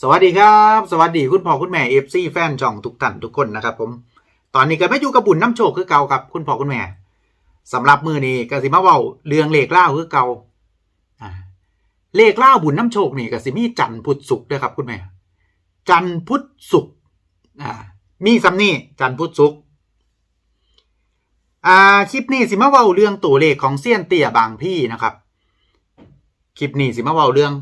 สวัสดีครับ สวัสดีคุณพ่อคุณแม่เอฟซีแฟนช่องทุกท่านทุกคนนะครับผม ตอนนี้ก็ไม่อยู่กับบุญน้ำโชคคือเก่าครับคุณพ่อคุณแม่สำหรับมือนี้กสิมาเว้าเรื่องเลขเล่าคือเก่าเลขเล่าบุญน้ำโชคนี่กสิมีจันพุทธศุกร์ด้วยครับคุณแม่ จันพุทธศุกร์มีซ้ำนี่จันพุทธศุกร์อ่าคลิปนี้สิมาเว้าเรื่องตัวเลขของเซียนเตี่ยบางพี่นะครับ คลิปนี้สิมาเว้าเรื่อง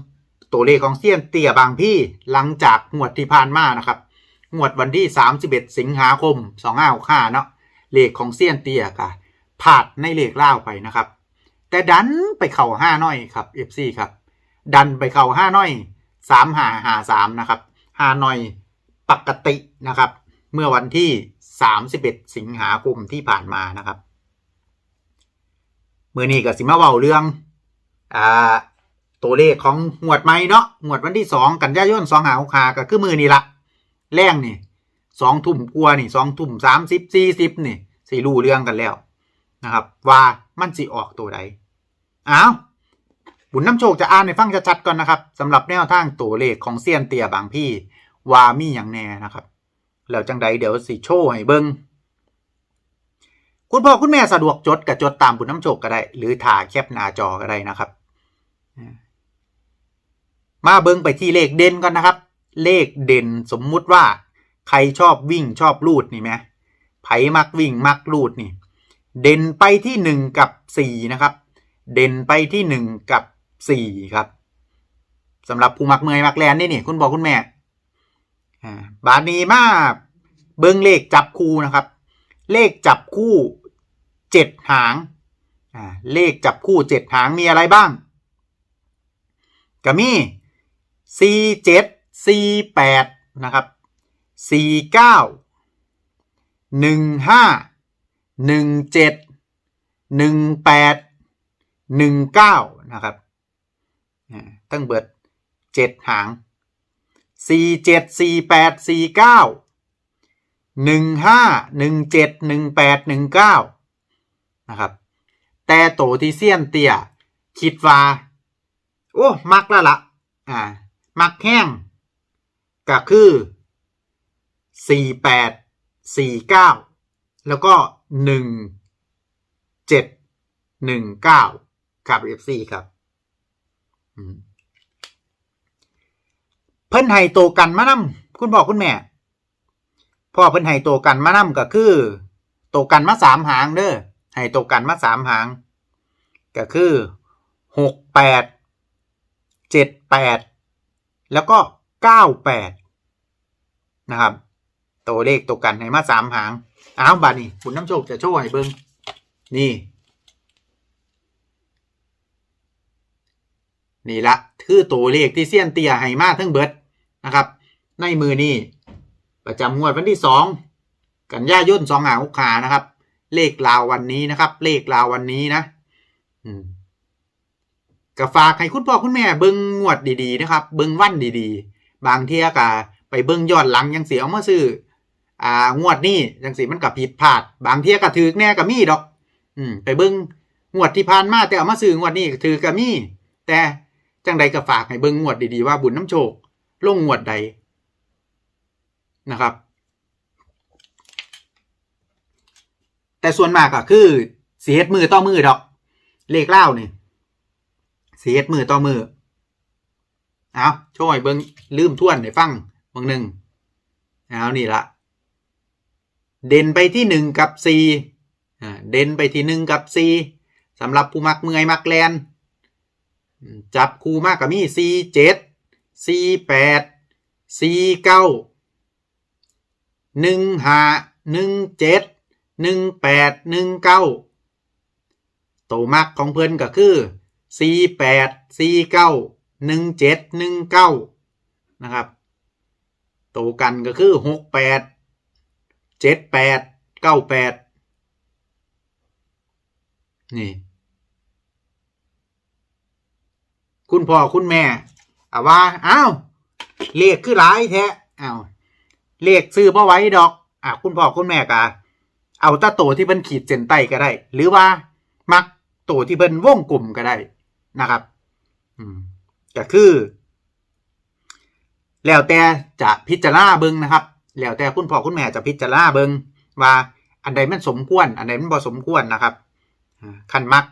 ตัวเลขของเซียนเตี่ยบางพี่หลังจากงวดที่ผ่านมานะครับงวดวันที่ 31 สิงหาคม 2565เนาะเลขของเซียนเตี่ยกะพลาดในเลขเล่าไปนะครับ แต่ดันไปเข่าห้าน้อยครับ FC ครับ ดันไปเข่าห้าน้อยสามหาหาสามนะครับห้าน้อยปกตินะครับ เมื่อวันที่ 31 สิงหาคมที่ผ่านมานะครับเมื่อนี้ก็สิมาเว้าเรื่องอ่า ตัวเลขของหวดไม้เนาะหวดวันที่สองกันยายนสองหาหกาก็คือมือนี่ละแรงนี่สองทุ่มกลัวนี่สองทุ่มสามสิบสี่สิบนี่สิรู้เรื่องกันแล้วนะครับ ว่ามันสิออกตัวใดอ้าวบุญน้ำโชคจะอ่านในฟังชัดๆก่อนนะครับสำหรับแนวทางตัวเลขของเซียนเตียบางพี่วามีอย่างแน่นะครับ แล้วจังใดเดี๋ยวสิโชว์ให้เบิงคุณพ่อคุณแม่สะดวกจดกับจดตามบุญน้ำโชคก็ได้ หรือถ่าแคปหน้าจอก็ได้นะครับ มาเบิ้งไปที่เลขเด่นก่อนนะครับ เลขเด่นสมมุติว่า ใครชอบวิ่งชอบลูดนี่ไหมไผมักวิ่งมักลูดนี่ เด่นไปที่หนึ่งกับสี่นะครับ เด่นไปที่หนึ่งกับสี่ครับสำหรับผู้มักเมยมักแลนนี่นี่คุณบอกคุณแม่อ่าบาทนี้มาเบิ้งเลขจับคู่นะครับ เลขจับคู่เจ็ดหางอ่าเลขจับคู่เจ็ดหางมีอะไรบ้างก็มี C เจ็ด C แปดนะครับ C เก้าหนึ่งห้าหนึ่งเจ็ดหนึ่งแปดหนึ่งเก้านะครับตั้งเบิดเจ็ดหาง C เจ็ด C แปด C เก้าหนึ่งห้าหนึ่งเจ็ดหนึ่งแปดหนึ่งเก้านะครับ แต่โตที่เซียนเตียคิดว่า โอ้ มักแล้วล่ะ อ่า มักแห้งก็คือสี่แปดสี่เก้าแล้วก็หนึ่งเจ็ดหนึ่งเก้าครับเอฟซีครับเพิ่นให้โตกันมานำคุณบอกคุณแม่พ่อเพิ่นให้โตกันมานำก็คือ โตกันมาสามหางเด้อให้โตกันมาสามหาง ก็คือหกแปดเจ็ดแปด แล้วก็เก้าแปดนะครับ ตัวเลขตัวกันให้มาสามหางอ้าวบานี่คุณน้ำโชคจะโชว์ให้เบิ้งนี่ นี่ละคือตัวเลขที่เซียนเตียให้มาทั้งเบิดนะครับ ในมือนี่ประจำงวดวันที่สองกันยายนสองหาหกขานะครับ เลขลาววันนี้นะครับ เลขลาววันนี้นะ อืม ก็ฝากให้คุณพ่อคุณแม่เบิ้งงวดดีๆนะครับ เบิ้งวันดีๆ บางเที่ยก็ไปเบิ้งยอนหลังยังเสียเอามาซื้ออ่างวดนี้ยังสิมันก็ผิดพลาด บางเที่ยก็ถือแน่ก็มีดอก อืมไปเบิ้งงวดที่ผ่านมาแต่เอามาซื้องวดนี้ถือก็มีแต่จังใดก็ฝากให้เบิ้งงวดดีๆว่าบุญน้ำโชคลงงวดใดนะครับ แต่ส่วนมากก็คือเสียดมือต่อมือดอก เลขเล่าเนี่ย เสียดมือต่อมือเอาช่วยเบิ้งลืมท่วนให้ฟังบางหนึ่งเอานี่ละเด่นไปที่หนึ่งกับสี่เด่นไปที่หนึ่งกับสี่สำหรับผู้มักเมื่อยมักแลนจับคู่มากกับมีสี่เจ็ดสี่แปดสี่เก้าหนึ่งห้าหนึ่งเจ็ดหนึ่งแปดหนึ่งเก้าตัวมักของเพื่อนก็คือ สี่แปดสี่เก้าหนึ่งเจ็ดหนึ่งเก้านะครับตัวกันก็คือหกแปดเจ็ดแปดเก้าแปดนี่คุณพ่อคุณแม่อาว่าอ้าวเลขคือหลายแท้อ้าวเลขซื้อมาไว้ดอกอะคุณพ่อคุณแม่กะเอาแตาโตที่เพิ่นขีดเส้นใต้ก็ได้ หรือว่ามักโตที่เพิ่นวงกลุ่มก็ได้ นะครับอืมก็คือ แล้วแต่จะพิจารณาเบิงนะครับ แล้วแต่คุณพ่อคุณแม่จะพิจารณาเบิงว่าอันใดมันสมควร อันใดมันบ่สมควรนะครับอ่าคันมัก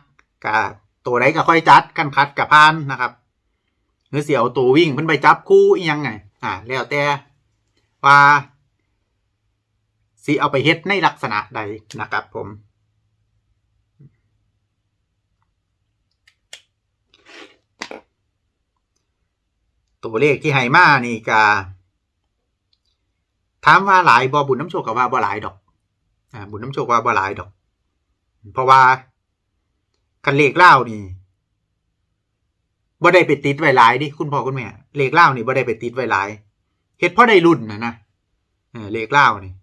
กับตัวใดก็ค่อยจัดคันคัดกับพานนะครับหรือเสียวตัววิ่งเพิ่นไปจับคู่อียังไงอ่าแล้วแต่ว่าสิเอาไปเฮ็ดในลักษณะใดนะครับผม ตัวเลขที่ให้มานี่ก็ถามว่าหลายบ่บุญน้ำโชคกับว่าบ่หลายดอกอ่าบุญน้ำโชคว่าบ่หลายดอก เพราะว่าคันเลขเล่านี่บ่ได้ไปติดไว้หลายดิคุณพ่อคุณแม่เลขเล่านี่บ่ได้ไปติดไว้หลายเฮ็ดเพราะได้รุ่นนะนะเออเลขเล่านี่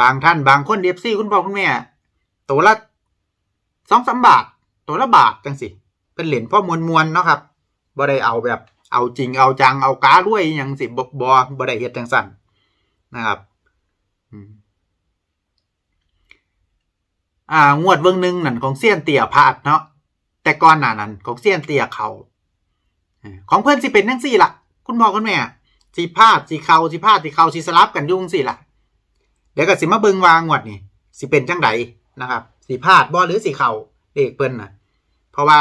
บางท่านบางคนเอฟซี่คุณพ่อคุณแม่ตัวละสองสามบาทตัวละบาทจังสิเป็นเหรียญพ่อมวลมวลๆเนาะครับ บ่ได้เอาแบบเอาจริงเอาจังเอาก้าด้วยอหยังสิบบ่บ่ได้เฮ็ดจังสั่นนะครับอ่างวดเบิ่งหนึ่งนั่นของเซียนเตี่ยพลาดเนาะแต่ก่อนหน้านั้นของเซียนเตี่ยเขาของเพื่อนสิเป็นจังซี่ละคุณพ่อคุณแม่สิพลาดสิเขาสิพลาดสิเขาสิสลับกันยุ่งซี่ละเดี๋ยวก็สิมาเบิ่งวางงวดนี่สิเป็นจังไดนะครับสิพลาดบ่หรือสิเขาเลขเปิ้นน่ะเพราะว่า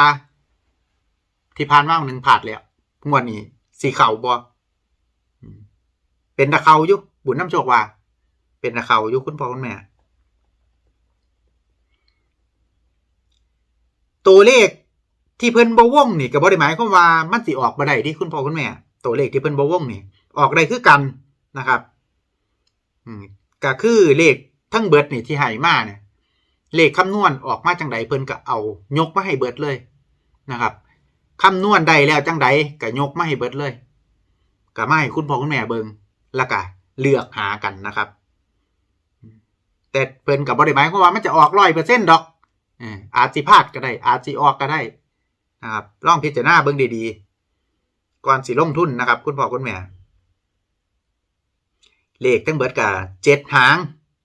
ที่ผ่านมาหนึ่งผาดแล้วงวดนี้ สีเข่าบ่อเป็นตะเขาอยู่บุญน้ำโชคว่า เป็นตะเขาอยู่คุณพ่อคุณแม่ ตัวเลขที่เพิ่นบ่วงนี่ก็บ่ได้หมายความว่ามันสิออกบ่ได้ที่คุณพ่อคุณแม่ ตัวเลขที่เพิ่นบ่วงนี่ ออกได้คือกันนะครับก็คือเลขทั้งเบิดนี่ที่ให้มาเนี่ยเลขคำนวณออกมาจังใดเพิ่นก็เอายกมาให้เบิดเลยนะครับ คำนวณได้แล้วจังใดก็ยกมาให้เบิดเลยก็มาให้คุณพ่อคุณแม่เบิงแล้วก็เลือกหากันนะครับ แต่เพิ่นกับบ่ได้หมายความว่ามันจะออกร้อยเปอร์เซ็นต์ดอกอาจสิพลาดก็ได้ อาจสิออกก็ได้นะครับลองพิจารณาเบิ่งดีๆ ก่อนสิลงทุนนะครับ คุณพ่อคุณแม่เลขทั้งเบิดกับเจ็ดหาง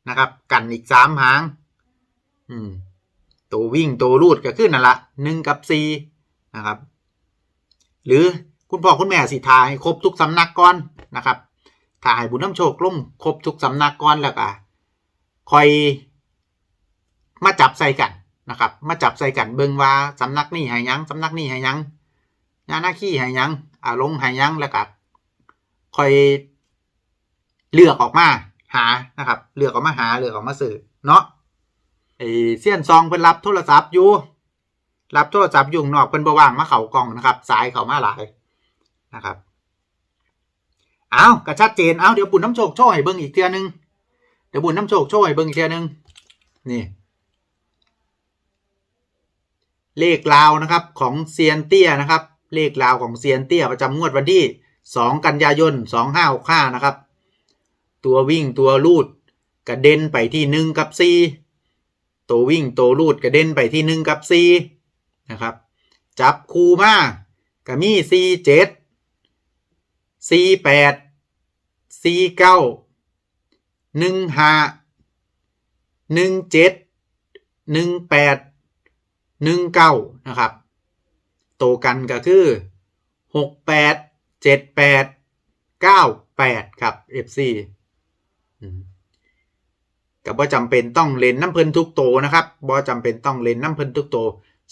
นะครับ กันอีกสามหาง อืมตัววิ่งตัวรูดก็ขึ้นนั่นละหนึ่งกับสี่นะครับ หรือคุณพ่อคุณแม่สิทายให้ครบทุกสำนักก่อนนะครับถ่ายบุญน้ำโชคลงครบทุกสำนักก่อนแล้วก็คอยมาจับใส่กันนะครับ มาจับใส่กันเบิ่งว่าสำนักนี่ห้หยังสำนักนี่ห้หยังยานหน้าขี้ห้หยังอาลงห้หยังแล้วก็คอยเลือกออกมาหานะครับ เลือกออกมาหาเลือกออกมาสื่อเนาะไอเสี้ยนซองเพิ่นรับโทรศัพท์อยู่ รับโทรศัพท์อยู่งนอกเพิ่นบว่างมาเข้ากล่องนะครับสายเข้ามาหลายนะครับเอาก็ชัดเจนเอาเดี๋ยวบุญน้ำโชคโชว์ให้เบิ่งอีกเทื่อนึงเดี๋ยวบุญน้ำโชคโชว์ให้เบิ่งอีกเทื่อนึงนี่ เลขลาวนะครับของเซียนเตี้ยนะครับ เลขลาวของเซียนเตี้ยประจำงวดวันที่ 2 กันยายน 2565 นะครับ ตัววิ่งตัวลูดกระเด็นไปที่หนึ่งกับสี่ตัววิ่งตัวลูดกระเด็นไปที่หนึ่งกับสี่ นะครับ จับคูมาก็มีสี่เจ็ดสี่แปดสี่เก้าหนึ่งห้าหนึ่งเจ็ดหนึ่งแปดหนึ่งเก้านะครับ โตกันก็คือหกแปดเจ็ดแปดเก้าแปดครับ FC อืมก็บ่จำเป็นต้องเล่นน้ำเพลินทุกโตนะครับบ่จำเป็นต้องเล่นน้ำเพลินทุกโต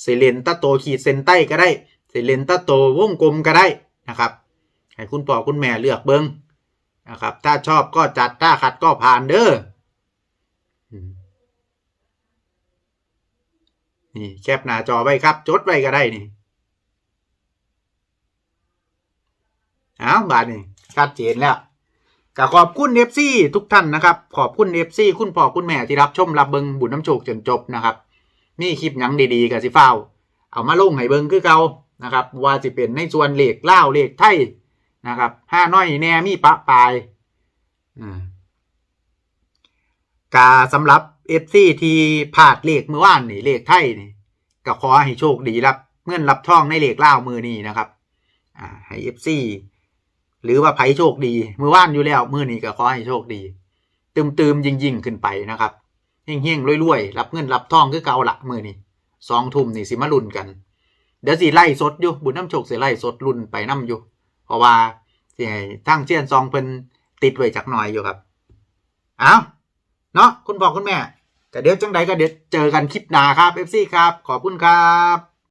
สิเลนตะโตขีดเส้นใต้ก็ได้สิเลนตะโตวงกลมก็ได้นะครับให้คุณพ่อคุณแม่เลือกเบิ่งนะครับ ถ้าชอบก็จัดถ้าขัดก็ผ่านเด้อนี่แคปหน้าจอไว้ครับ จดไว้ก็ได้นี่เอาบาดนี่ชัดเจนแล้วก็ขอบคุณเอฟซีทุกท่านนะครับ ขอบคุณเอฟซีคุณพ่อคุณแม่ที่รับชมรับเบิงบุญน้ำโชคจนจบนะครับ มีคลิปหยังดีๆกับสิฟ้าวเอามาลงให้เบิงคือเก่านะครับว่าจะเป็นในส่วนเหล็กเล่าเหล็กไทยนะครับห้าน้อยแน่มีปะปลายอ่ากาสำหรับเอฟซีที่พลาดเลขเมื่อวานนี่เลขไทยนี่ก็ขอให้โชคดีรับเงินรับท่องในเลขเล่ามือนี้นะครับอ่าให้เอฟซีหรือว่าไผโชคดี มือว่านอยู่แล้วมือนี้ก็ขอให้โชคดี ตืมตืมยิงยิงๆขึ้นไปนะครับ เฮงเฮงๆรวยๆรับเงินรับทองคือเก่าละมือนี่สองทุ่มนี่สิมาลุ่นกัน เดี๋ยวสิไล่สดอยู่บุญน้ำโชคสิไล่สดลุ่นไปน้ำอยู่ เพราะว่าสิให้ทั้งเชียนซองเพิ่นติดไว้จากหน่อยอยู่ครับเอาเนาะคุณพ่อคุณแม่แต่เดี๋ยวจังใดก็เดี๋ยวเจอกันคลิปหน้าครับ FC ครับ ขอบคุณครับ